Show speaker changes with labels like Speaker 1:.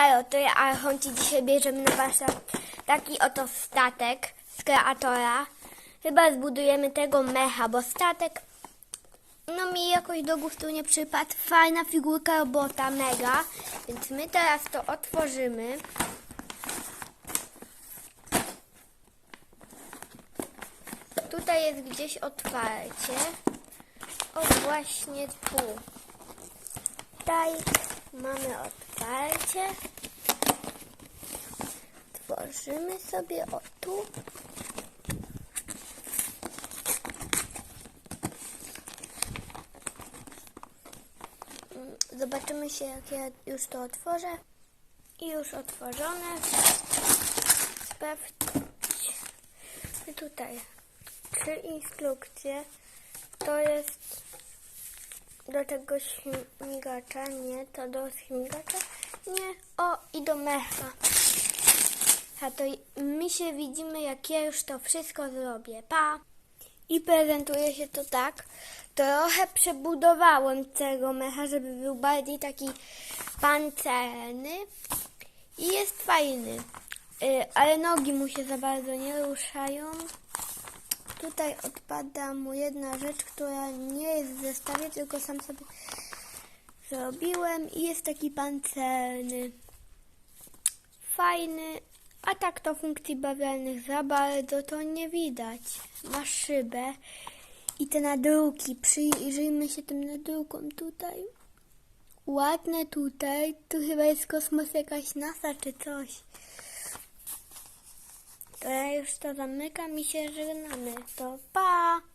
Speaker 1: Alo, to ja Archonci dzisiaj bierzemy na warsztat taki oto statek z kreatora. Chyba zbudujemy tego mecha, bo statek no mi jakoś do gustu nie przypadł. Fajna figurka robota, mega. Więc my teraz to otworzymy. Tutaj jest gdzieś otwarcie. O, właśnie tu. Tutaj mamy otwarcie. Tworzymy sobie o tu. Zobaczymy się, jak ja już to otworzę. I już otworzone. Sprawdźmy tutaj. Trzy instrukcje. To jest do tego śmigacza, nie, to do śmigacza, nie, o i do mecha. A to my się widzimy, jak ja już to wszystko zrobię. Pa! I prezentuje się to tak. Trochę przebudowałem tego mecha, żeby był bardziej taki pancerny. I jest fajny. Y, ale nogi mu się za bardzo nie ruszają. Tutaj odpada mu jedna rzecz, która nie jest w zestawie, tylko sam sobie zrobiłem i jest taki pancerny. Fajny, a tak to funkcji bawialnych za bardzo to nie widać. Ma szybę i te nadruki, przyjrzyjmy się tym nadrukom tutaj. Ładne tutaj, tu chyba jest kosmos jakaś NASA czy coś. To ja już to zamykam i się żegnamy. To pa!